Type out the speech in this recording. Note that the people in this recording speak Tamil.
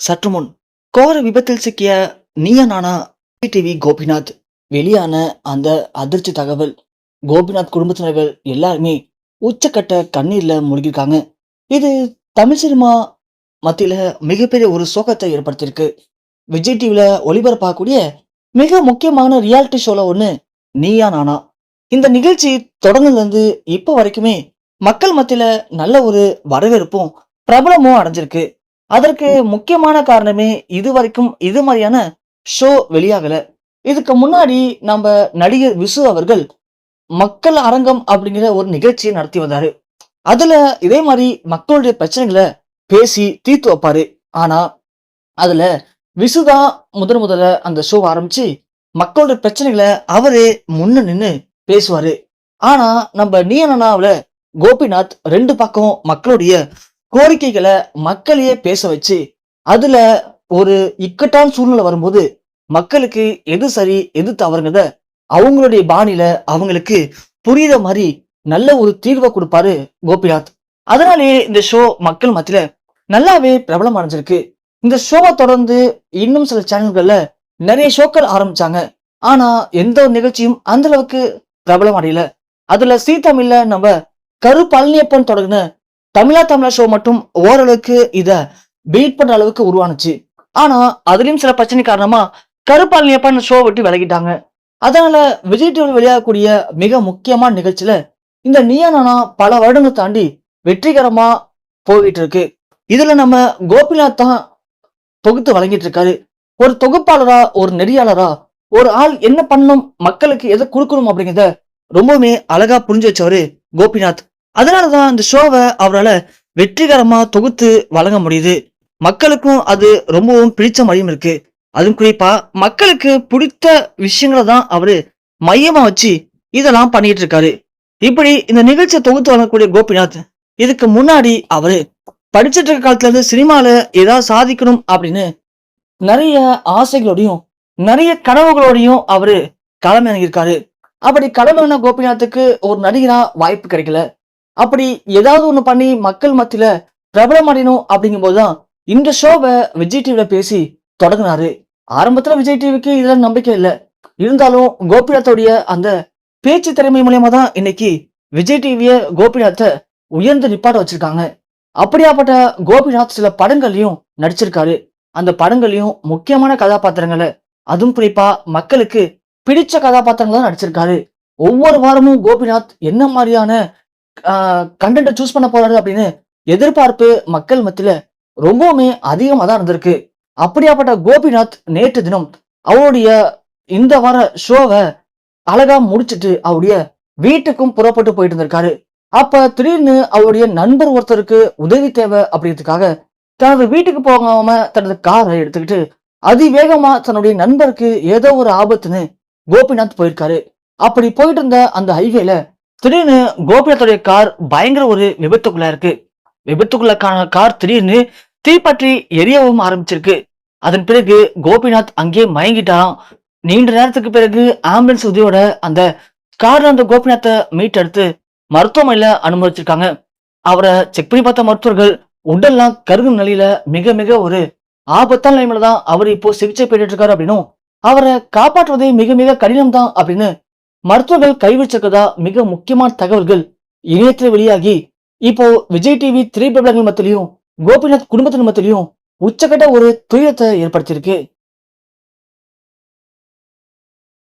சற்று முன் கோர விபத்தில் சிக்கிய நீயா நானா டிவி கோபிநாத் வெளியான அந்த அதிர்ச்சி தகவல். கோபிநாத் குடும்பத்தினர்கள் எல்லாருமே உச்சக்கட்ட கண்ணீர்ல முழுகிருக்காங்க இது தமிழ் சினிமா மத்தியில மிகப்பெரிய ஒரு சோகத்தை ஏற்படுத்தியிருக்கு. விஜய் டிவில ஒளிபரப்பாகக்கூடிய மிக முக்கியமான ரியாலிட்டி ஷோல ஒண்ணு நீயா நானா. இந்த நிகழ்ச்சி தொடங்குலேருந்து இப்போ வரைக்குமே மக்கள் மத்தியில நல்ல ஒரு வரவேற்பும் பிரபலமும் அடைஞ்சிருக்கு. அதற்கு முக்கியமான காரணமே இது வரைக்கும் இது மாதிரியான ஷோ வெளியாகல. இதுக்கு முன்னாடி நம்ம நடிகர் விசு அவர்கள் மக்கள் அரங்கம் அப்படிங்கிற ஒரு நிகழ்ச்சியை நடத்தி வந்தாரு. அதுல இதே மாதிரி மக்களுடைய பிரச்சனைகளை பேசி தீர்த்து வைப்பாரு. ஆனா அதுல விசுதான் முதன் முதல்ல அந்த ஷோ ஆரம்பிச்சு மக்களுடைய பிரச்சனைகளை அவரே முன்ன நின்னு பேசுவாரு. ஆனா நம்ம நீயனாவில் கோபிநாத் ரெண்டு பக்கம் மக்களுடைய கோரிக்கைகளை மக்களையே பேச வச்சு அதுல ஒரு இக்கட்டான சூழ்நிலை வரும்போது மக்களுக்கு எது சரி எது தவறுங்கிறத அவங்களுடைய பாணியில அவங்களுக்கு புரியுற மாதிரி நல்ல ஒரு தீர்வை கொடுப்பாரு கோபிநாத். அதனாலேயே இந்த ஷோ மக்கள் மத்தியில நல்லாவே பிரபலம் அடைஞ்சிருக்கு இந்த ஷோவை தொடர்ந்து இன்னும் சில சேனல்கள்ல நிறைய ஷோக்கள் ஆரம்பிச்சாங்க. ஆனா எந்த ஒரு நிகழ்ச்சியும் அந்த அளவுக்கு பிரபலம் அடையல அதுல சீ தமிழ்ல நம்ம கரு பழனியப்பன் தொடங்கின தமிழா தமிழா ஷோ மட்டும் ஓரளவுக்கு இதை பீட் பண்ற அளவுக்கு உருவானுச்சு. ஆனா அதுலயும் சில பிரச்சனை காரணமா கருப்பாளினியப்பன் ஷோ விட்டு விலகிட்டாங்க. அதனால விஜய் டிவி வெளியாகக்கூடிய மிக முக்கியமான நிகழ்ச்சியில இந்த நியானா பல வருடங்கள் தாண்டி வெற்றிகரமா போயிட்டு இருக்கு இதுல நம்ம கோபிநாத் தான் தொகுத்து வழங்கிட்டு இருக்காரு ஒரு தொகுப்பாளரா ஒரு நெறியாளரா ஒரு ஆள் என்ன பண்ணணும் மக்களுக்கு எதை கொடுக்கணும் அப்படிங்கிறத ரொம்பவுமே அழகா புரிஞ்சு வச்சவரு கோபிநாத். அதனால தான் இந்த ஷோவை அவரால் வெற்றிகரமாக தொகுத்து வழங்க முடியுது. மக்களுக்கும் அது ரொம்பவும் பிடிச்ச மாதிரியும் இருக்கு. அதுவும் குறிப்பாக மக்களுக்கு பிடித்த விஷயங்களை தான் அவர் மையமாக வச்சு இதெல்லாம் பண்ணிட்டு இருக்காரு. இப்படி இந்த நிகழ்ச்சியை தொகுத்து வழங்கக்கூடிய கோபிநாத் இதுக்கு முன்னாடி அவர் படிச்சிட்டு இருக்க காலத்துல இருந்து சினிமாவில் ஏதாவது சாதிக்கணும் அப்படின்னு நிறைய ஆசைகளோடையும் நிறைய கனவுகளோடையும் அவர் களமிறங்கியிருக்காரு. அப்படி களமிறங்கின கோபிநாத்துக்கு ஒரு நடிகரா வாய்ப்பு கிடைக்கல. அப்படி ஏதாவது ஒன்று பண்ணி மக்கள் மத்தியில பிரபலம் அடையணும் அப்படிங்கும் போதுதான் இந்த ஷோவை விஜய் டிவியில் பேசி தொடங்கினாரு. ஆரம்பத்துல விஜய் டிவிக்கு இதுல நம்பிக்கை இல்லை. இருந்தாலும் கோபிநாத்தோடைய அந்த பேச்சு திறமை மூலியமா தான் இன்னைக்கு விஜய் டிவிய கோபிநாத்தை உயர்ந்து நிப்பாட்ட வச்சிருக்காங்க. அப்படியாப்பட்ட கோபிநாத் சில படங்கள்லையும் நடிச்சிருக்காரு. அந்த படங்கள்லையும் முக்கியமான கதாபாத்திரங்களை அதுவும் குறிப்பா மக்களுக்கு பிடிச்ச கதாபாத்திரங்களை தான் நடிச்சிருக்காரு. ஒவ்வொரு வாரமும் கோபிநாத் என்ன மாதிரியான கண்டென்ட்டை சூஸ் பண்ண போறாரு அப்படின்னு எதிர்பார்ப்பு மக்கள் மத்தியில ரொம்பவுமே அதிகமாக தான் இருந்திருக்கு. அப்படியாப்பட்ட கோபிநாத் நேற்று தினம் அவருடைய இந்த வார ஷோவை அழகா முடிச்சிட்டு அவருடைய வீட்டுக்கும் புறப்பட்டு போயிட்டு இருந்திருக்காரு. அப்ப திடீர்னு அவருடைய நண்பர் ஒருத்தருக்கு உதவி தேவை அப்படிங்கிறதுக்காக தனது வீட்டுக்கு போகாம தனது காரை எடுத்துக்கிட்டு அதிவேகமா தன்னுடைய நண்பருக்கு ஏதோ ஒரு ஆபத்துன்னு கோபிநாத் போயிருக்காரு. அப்படி போயிட்டு இருந்த அந்த ஹைவேல திடீர்னு கோபிநாத்துடைய கார் பயங்கர ஒரு விபத்துக்குள்ள இருக்கு. விபத்துக்குள்ளக்கான கார் திடீர்னு தீப்பற்றி எரியவும் ஆரம்பிச்சிருக்கு. அதன் பிறகு கோபிநாத் அங்கேயே மயங்கிட்டான் நீண்ட நேரத்துக்கு பிறகு ஆம்புலன்ஸ் உதவியோட அந்த கார்ல அந்த கோபிநாத்தை மீட்டெடுத்து மருத்துவமனையில அனுமதிச்சிருக்காங்க. அவரை செக் பண்ணி பார்த்த மருத்துவர்கள் உடல்லாம் கருகும் நிலையில மிக மிக ஒரு ஆபத்தான நிலைமையில தான் அவர் இப்போ சிகிச்சை பெற்றுட்டு இருக்காரு அப்படின்னும். அவரை காப்பாற்றுவதே மிக மிக கடினம் தான் அப்படின்னு மருத்துவர்கள் கைவிச்சிருக்கதா மிக முக்கியமான தகவல்கள் இணையத்தில் வெளியாகி இப்போ விஜய் டிவி திரைப்படங்கள் மத்தியிலையும் கோபிநாத் குடும்பத்தின் மத்தியிலையும் உச்சக்கட்ட ஒரு துயரத்தை ஏற்படுத்தியிருக்கு.